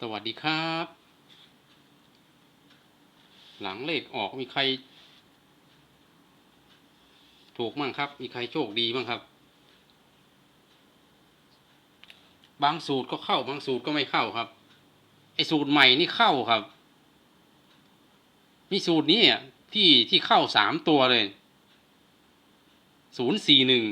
สวัสดีครับ หลังเลขออกมีใคร ถูกมั่งครับ มีใครโชคดีมั่งครับ บางสูตรก็เข้า บางสูตรก็ไม่เข้าครับ ไอสูตรใหม่นี่เข้าครับ มีสูตรนี้ที่ที่เข้าสามตัวเลยศูนย์สี่หนึ่ง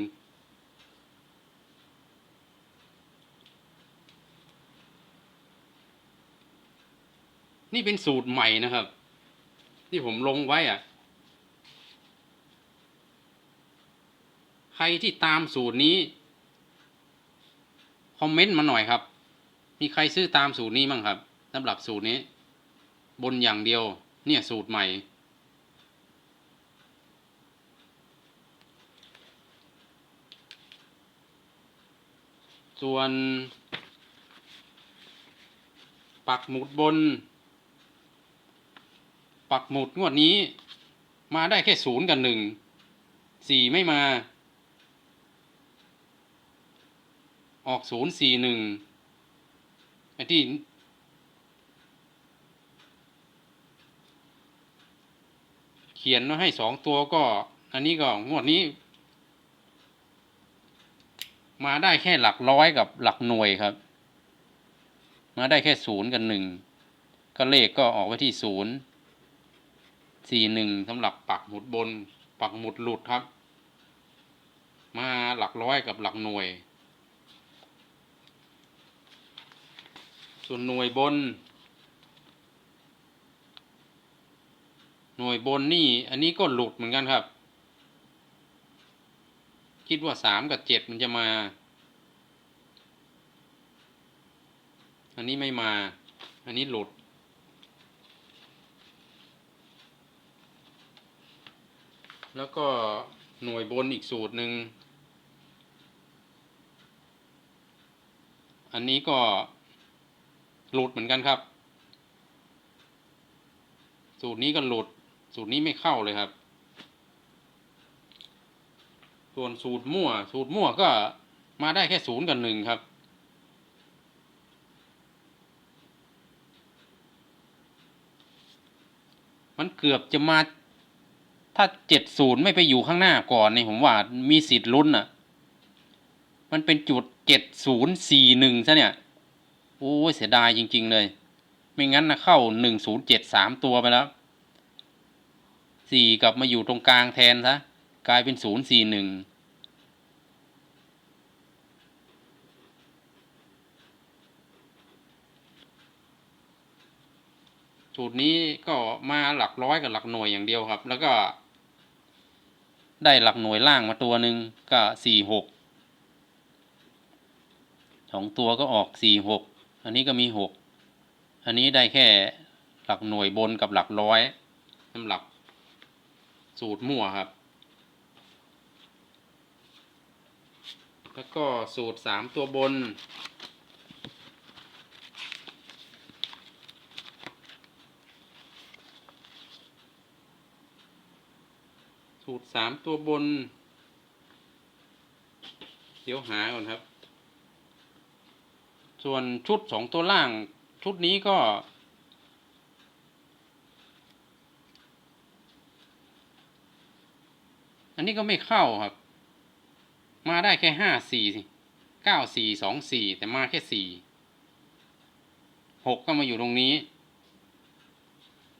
นี่เป็นสูตรใหม่นะครับ ที่ผมลงไว้อะใครที่ตามสูตรนี้ คอมเมนต์มาหน่อยครับ มีใครซื้อตามสูตรนี้มั้งครับสำหรับสูตรนี้ บนอย่างเดียว เนี่ยสูตรใหม่ ส่วนปักหมุดบน ปักหมุดงวดนี้ มาได้แค่ศูนย์กับหนึ่งสี่ไม่มา ออกศูนย์สี่หนึ่งไอ้ที่เขียนมาให้สองตัวก็ อันนี้ก็งวดนี้ มาได้แค่หลักร้อยกับหลักหน่วยครับ มาได้แค่ศูนย์กับหนึ่งก็เลขก็ออกไว้ที่ศูนย์ สี่หนึ่งสำหรับปักหมุดบน ปักหมุดหลุดครับ มาหลักร้อยกับหลักหน่วย ส่วนหน่วยบน หน่วยบนนี่ อันนี้ก็หลุดเหมือนกันครับ คิดว่าสามกับเจ็ดมันจะมา อันนี้ไม่มา อันนี้หลุด แล้วก็หน่วยบนอีกสูตรหนึ่ง อันนี้ก็หลุดเหมือนกันครับ สูตรนี้ก็หลุด สูตรนี้ไม่เข้าเลยครับ ส่วนสูตรมั่ว สูตรมั่วก็มาได้แค่ศูนย์กับหนึ่งครับมันเกือบจะมา ถ้าเจ็ดศูนย์ไม่ไปอยู่ข้างหน้าก่อนเนี่ยผมว่ามีสิทธิ์ลุ้นอะ มันเป็นจุดเจ็ดศูนย์สี่หนึ่งซะเนี่ย โอ้ยเสียดายจริง ๆ เลย ไม่งั้นนะเข้าหนึ่งศูนย์เจ็ดสามตัวไปแล้วสี่กลับมาอยู่ตรงกลางแทนซะกลายเป็นศูนย์สี่หนึ่งสูตรนี้ก็มาหลักร้อยกับหลักหน่วยอย่างเดียวครับ แล้วก็ ได้หลักหน่วยล่างมาตัวหนึ่งก็สี่หกสองตัวก็ออกสี่หกอันนี้ก็มีหกอันนี้ได้แค่หลักหน่วยบนกับหลักร้อยสำหรับสูตรมั่วครับ แล้วก็สูตรสามตัวบน สามตัวบน เดี๋ยวหาก่อนครับ ส่วนชุดสองตัวล่าง ชุดนี้ก็ อันนี้ก็ไม่เข้าครับ มาได้แค่ห้าสี่เก้าสี่สองสี่แต่มาแค่สี่หกก็มาอยู่ตรงนี้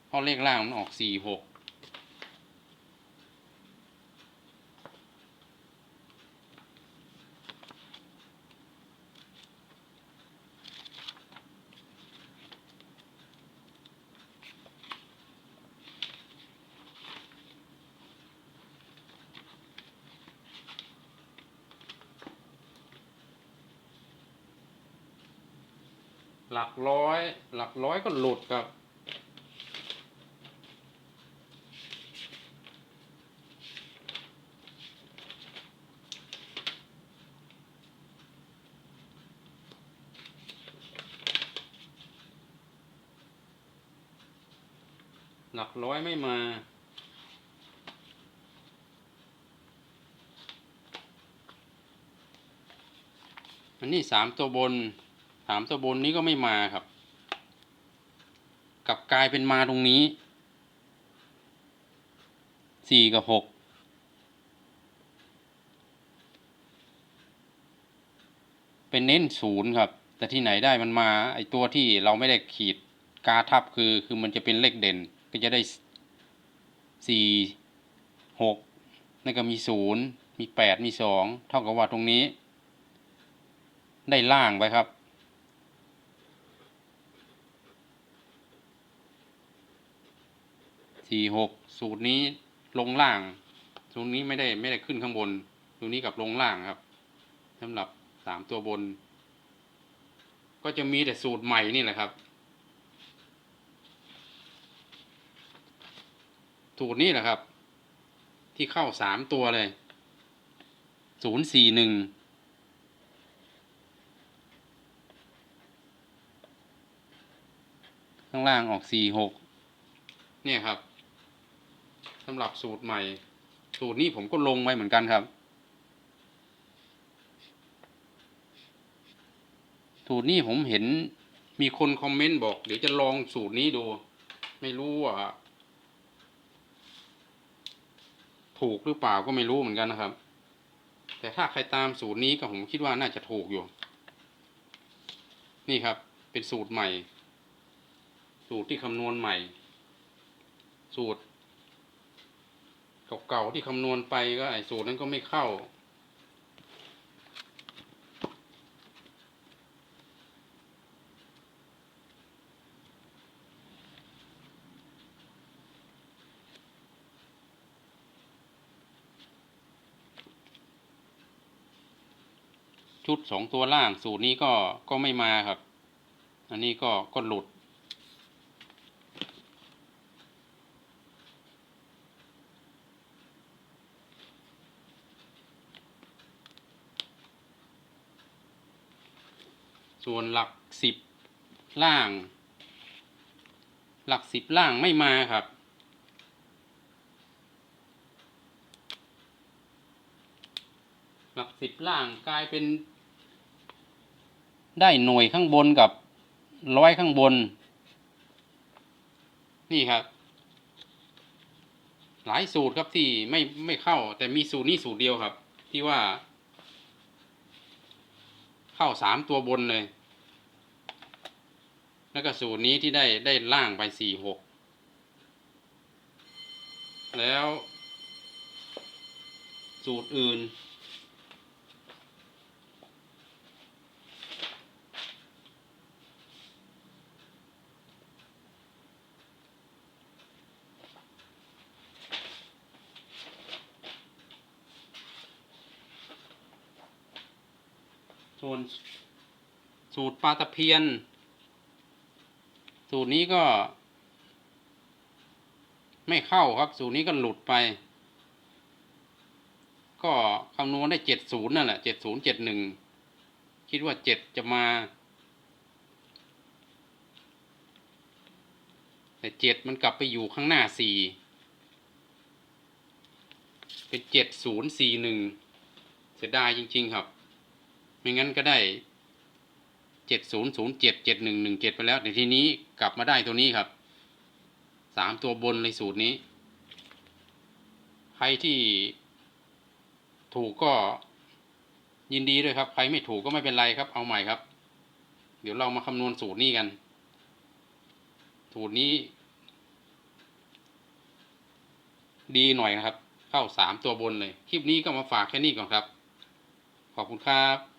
เพราะเลขล่างมันออกสี่หก หลักร้อย หลักร้อยก็หลุดครับ หลักร้อยไม่มาอันนี้สามตัวบน สามตัวบนนี้ก็ไม่มาครับ กลับกลายเป็นมาตรงนี้สี่กับหกเป็นเน้นศูนย์ครับ แต่ที่ไหนได้มันมา ไอตัวที่เราไม่ได้ขีดกาทับคือคือมันจะเป็นเลขเด่นก็จะได้สี่หกนั่นก็มีศูนย์มีแปดมีสองเท่ากับว่าตรงนี้ ได้ล่างไปครับ สี่หกสูตรนี้ลงล่าง สูตรนี้ไม่ได้ไม่ได้ขึ้นข้างบน สูตรนี้กับลงล่างครับสำหรับสามตัวบน ก็จะมีแต่สูตรใหม่นี่แหละครับ สูตรนี้แหละครับ ที่เข้าสามตัวเลยศูนย์สี่หนึ่งข้างล่างออกสี่หกเนี่ยครับ สำหรับสูตรใหม่ สูตรนี้ผมก็ลงไว้เหมือนกันครับ สูตรนี้ผมเห็นมีคนคอมเมนต์บอก เดี๋ยวจะลองสูตรนี้ดู ไม่รู้ว่าถูกหรือเปล่าก็ไม่รู้เหมือนกันนะครับ แต่ถ้าใครตามสูตรนี้ก็ผมคิดว่าน่าจะถูกอยู่ นี่ครับ เป็นสูตรใหม่ สูตรที่คำนวณใหม่ สูตร เก่าๆที่คำนวณไปก็ไอ้สูตรนั้นก็ไม่เข้า ชุดสองตัวล่างสูตรนี้ก็ก็ไม่มาครับ อันนี้ก็ก็หลุด ส่วนหลักสิบล่าง หลักสิบล่างไม่มาครับ หลักสิบล่างกลายเป็น ได้หน่วยข้างบนกับร้อยข้างบน นี่ครับ หลายสูตรครับที่ไม่ไม่เข้า แต่มีสูตรนี้สูตรเดียวครับ ที่ว่า เข้าสามตัวบนเลย แล้วก็สูตรนี้ที่ได้ได้ล่างไปสี่หกแล้ว สูตรอื่น ส่วนสูตรปลาตะเพียน สูตรนี้ก็ ไม่เข้าครับ สูตรนี้ก็หลุดไป ก็คำนวณได้เจ็ดศูนย์นั่นแหละเจ็ดศูนย์เจ็ดหนึ่งคิดว่าเจ็ดจะมา แต่เจ็ดมันกลับไปอยู่ข้างหน้าสี่เป็นเจ็ดศูนย์สี่หนึ่งเสียดายจริง ๆ ครับ ไม่งั้นก็ได้เจ็ดศูนย์ศูนย์เจ็ดเจ็ดหนึ่งหนึ่งเจ็ดไปแล้วแต่ทีนี้กลับมาได้ตัวนี้ครับสามตัวบนเลยสูตรนี้ ใครที่ถูกก็ยินดีด้วยครับ ใครไม่ถูกก็ไม่เป็นไรครับ เอาใหม่ครับ เดี๋ยวเรามาคำนวณสูตรนี้กัน สูตรนี้ ดีหน่อยนะครับ เข้าสามตัวบนเลย คลิปนี้ก็มาฝากแค่นี้ก่อนครับ ขอบคุณครับ